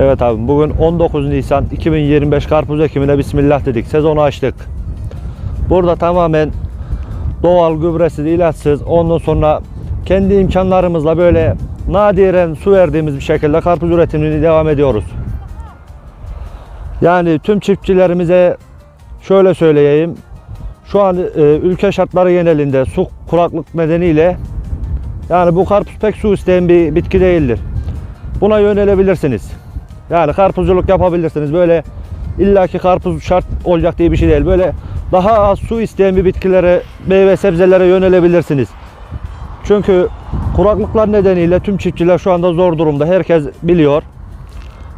Evet abi bugün 19 Nisan 2025 karpuz ekimine bismillah dedik. Sezonu açtık. Burada tamamen doğal gübresiz, ilaçsız ondan sonra kendi imkanlarımızla böyle nadiren su verdiğimiz bir şekilde karpuz üretimini devam ediyoruz. Yani tüm çiftçilerimize şöyle söyleyeyim. Şu an e, ülke şartları genelinde su kuraklık nedeniyle yani bu karpuz pek su isteyen bir bitki değildir. Buna yönelebilirsiniz. Yani karpuzculuk yapabilirsiniz. Böyle illaki karpuz şart olacak diye bir şey değil. Böyle daha az su isteyen bir bitkilere, meyve sebzelere yönelebilirsiniz. Çünkü kuraklıklar nedeniyle tüm çiftçiler şu anda zor durumda. Herkes biliyor.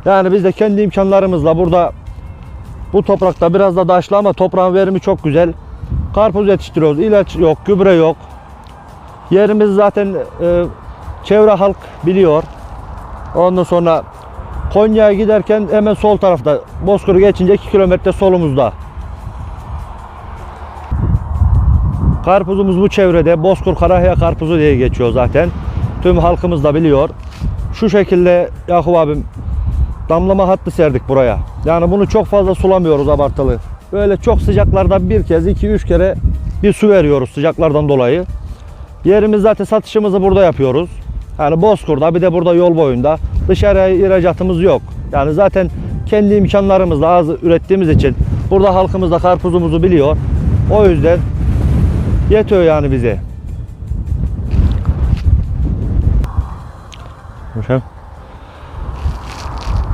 Yani biz de kendi imkanlarımızla burada bu toprakta biraz da daşlı ama toprağın verimi çok güzel. Karpuz yetiştiriyoruz. İlaç yok, gübre yok. Yerimiz zaten e, çevre halk biliyor. Ondan sonra Konya'ya giderken hemen sol tarafta. Bozkır'ı geçince 2 kilometre solumuzda. Karpuzumuz bu çevrede. Bozkır Karahya karpuzu diye geçiyor zaten. Tüm halkımız da biliyor. Şu şekilde Yakup abim damlama hattı serdik buraya. Yani bunu çok fazla sulamıyoruz abartılı. Böyle çok sıcaklarda bir kez, iki, üç kere bir su veriyoruz sıcaklardan dolayı. Yerimiz zaten satışımızı burada yapıyoruz. Yani Bozkur'da bir de burada yol boyunda. Dışarıya ihracatımız yok. Yani zaten kendi imkanlarımızla az ürettiğimiz için burada halkımız da karpuzumuzu biliyor. O yüzden yetiyor yani bize.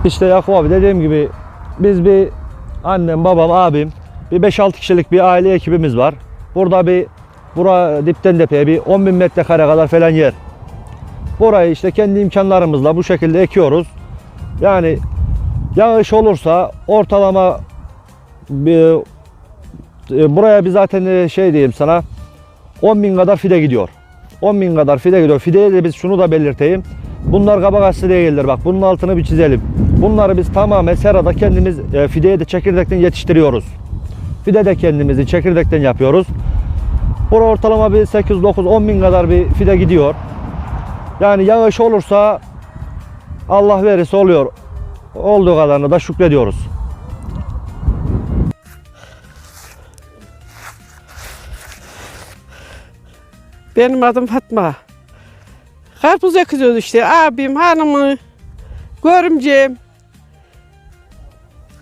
İşte Yakup abi dediğim gibi biz bir annem, babam, abim bir 5-6 kişilik bir aile ekibimiz var. Burada bir bura dipten tepeye bir 10 bin metrekare kadar falan yer. Burayı işte kendi imkanlarımızla bu şekilde ekiyoruz. Yani yağış olursa ortalama bir, e, buraya bir zaten e, şey diyeyim sana 10 bin kadar fide gidiyor. 10 bin kadar fide gidiyor. Fideye de biz şunu da belirteyim. Bunlar kabak aslı değildir bak. Bunun altını bir çizelim. Bunları biz tamamen serada kendimiz e, fideye de çekirdekten yetiştiriyoruz. Fide de kendimizi çekirdekten yapıyoruz. Buraya ortalama bir 8, 9, 10 bin kadar bir fide gidiyor. Yani yağış olursa Allah verirse oluyor. Olduğu kadarını da şükrediyoruz. Benim adım Fatma. Karpuz ekiyoruz işte. Abim, hanımı, görümcem.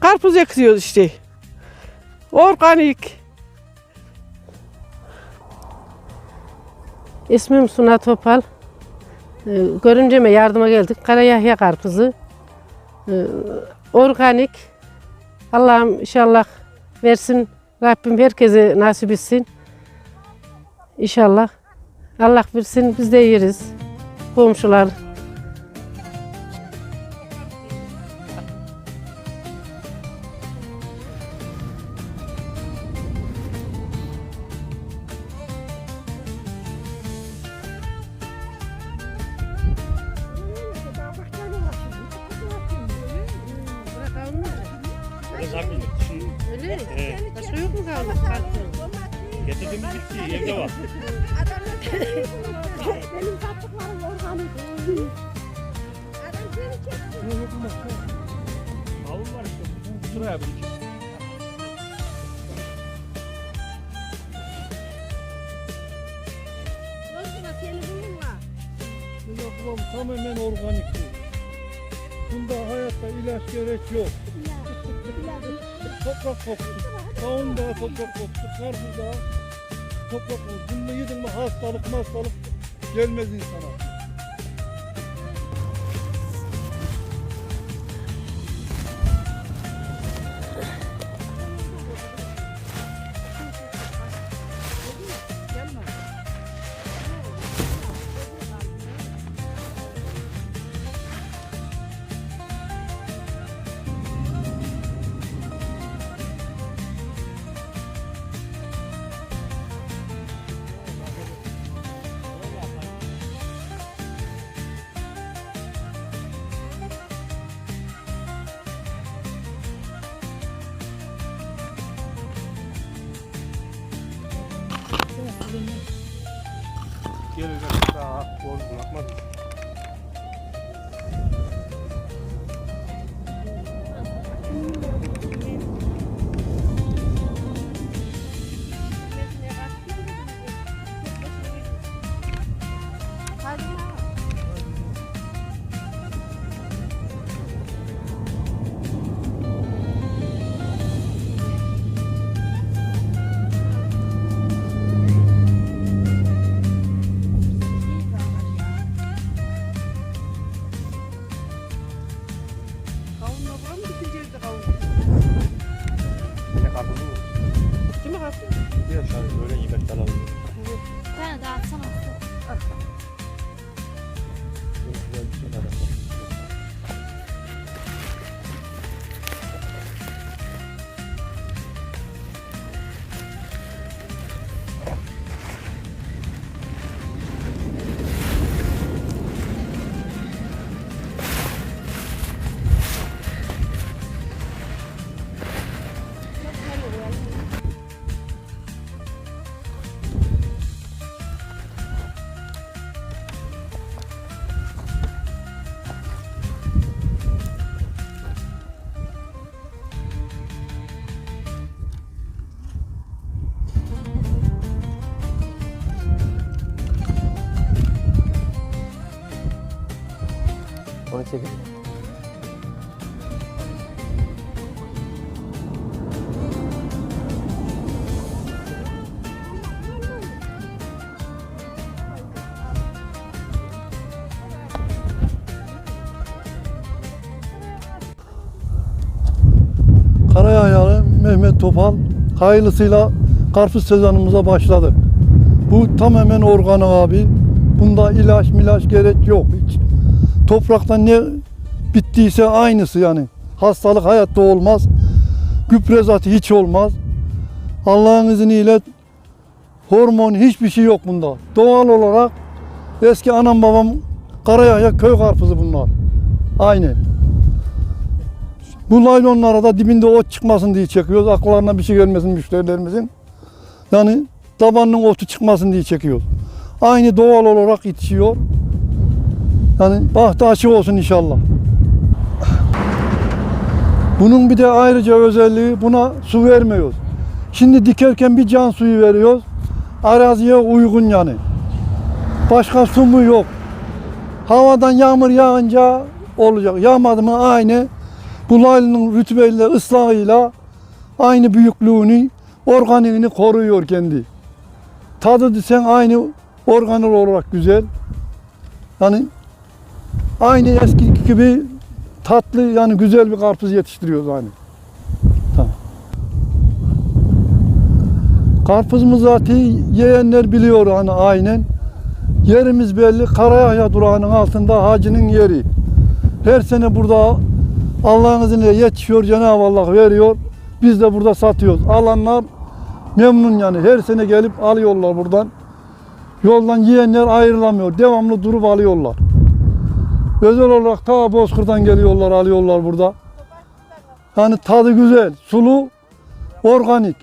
Karpuz ekiyoruz işte. Organik. İsmim Suna Topal. Ee, Görümceme yardıma geldik. Karayahya karpuzu. Ee, Organik. Allah'ım inşallah versin. Rabbim herkese nasip etsin. İnşallah. Allah versin biz de yeriz. Komşular. Başka yok mu kaldı? Getirdiğimiz bitki evde var. Benim tatlıklarım organik. Adam seni çekti. Kavun var işte. Bu Şuraya bir iki. Yok tamamen organik. Bunda hayatta ilaç gerek yok. Toprak kokusu. Kavun da toprak kokusu. Karpuz da toprak kokusu. Bunu yedin mi hastalık hastalık gelmez insana. Gelin daha boz bırakmaz. Böyle yemekten alalım. Ben de atsana. Onu çekin. Karayahyalı Mehmet Topal hayırlısıyla karpuz sezonumuza başladık. Bu tamamen organı abi. Bunda ilaç milaç gerek yok hiç. Topraktan ne bittiyse aynısı yani. Hastalık hayatta olmaz. Gübrezatı hiç olmaz. Allah'ın izniyle hormon hiçbir şey yok bunda. Doğal olarak eski anam babam Karayahya köy karpuzu bunlar. Aynen. Bu laylonlara da dibinde ot çıkmasın diye çekiyoruz. Akıllarına bir şey gelmesin müşterilerimizin. Yani tabanının otu çıkmasın diye çekiyoruz. Aynı doğal olarak yetişiyor. Yani bahtı açık olsun inşallah. Bunun bir de ayrıca özelliği buna su vermiyoruz. Şimdi dikerken bir can suyu veriyoruz. Araziye uygun yani. Başka su mu yok. Havadan yağmur yağınca olacak. Yağmadı mı aynı bu laylının rütbeyle, ıslahıyla aynı büyüklüğünü, organiğini koruyor kendi. Tadı desen aynı organal olarak güzel. Yani aynı eski gibi tatlı yani güzel bir karpuz yetiştiriyoruz yani. Tamam. Karpuzumuz zaten yiyenler biliyor hani aynen. Yerimiz belli. Karayahya durağının altında hacının yeri. Her sene burada Allah'ın izniyle yetişiyor Cenab-ı Allah veriyor. Biz de burada satıyoruz. Alanlar memnun yani. Her sene gelip alıyorlar buradan. Yoldan yiyenler ayrılamıyor. Devamlı durup alıyorlar. Özel olarak ta Bozkır'dan geliyorlar, alıyorlar burada. Yani tadı güzel, sulu, organik.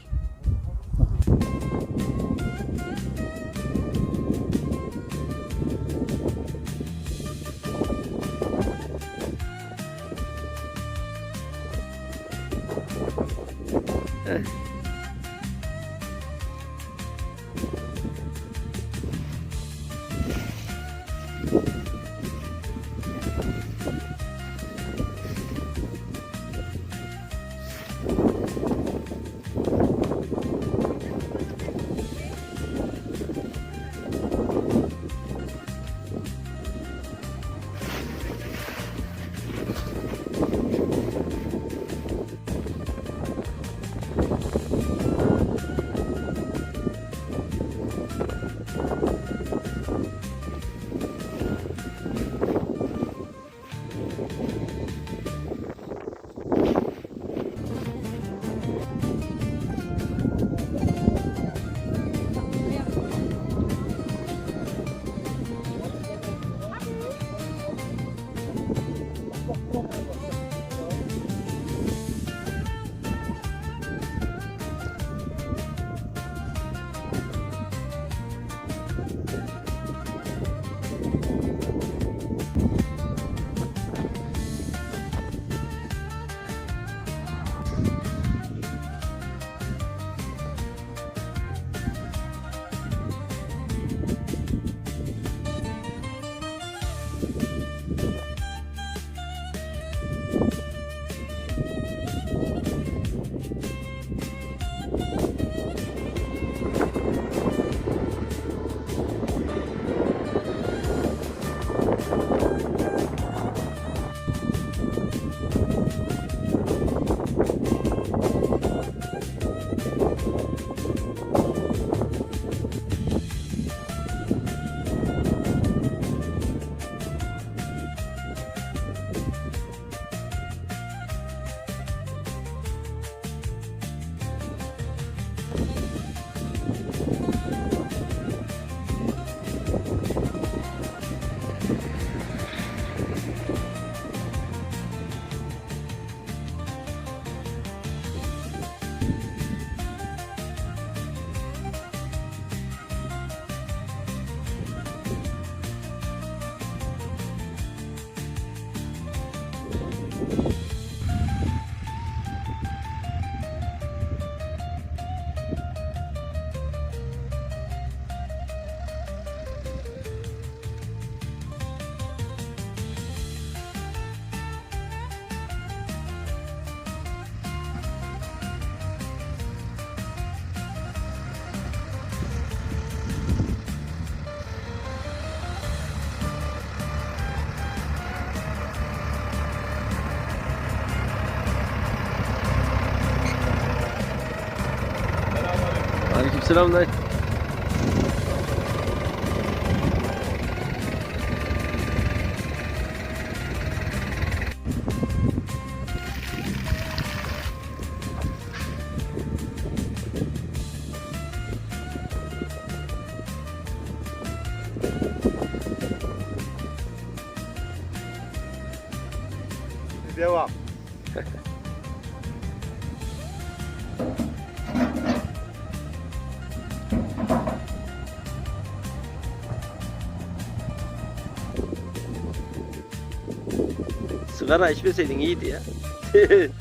Aleyküm selam dayı. Devam. Sigara içmeseydin iyiydi ya.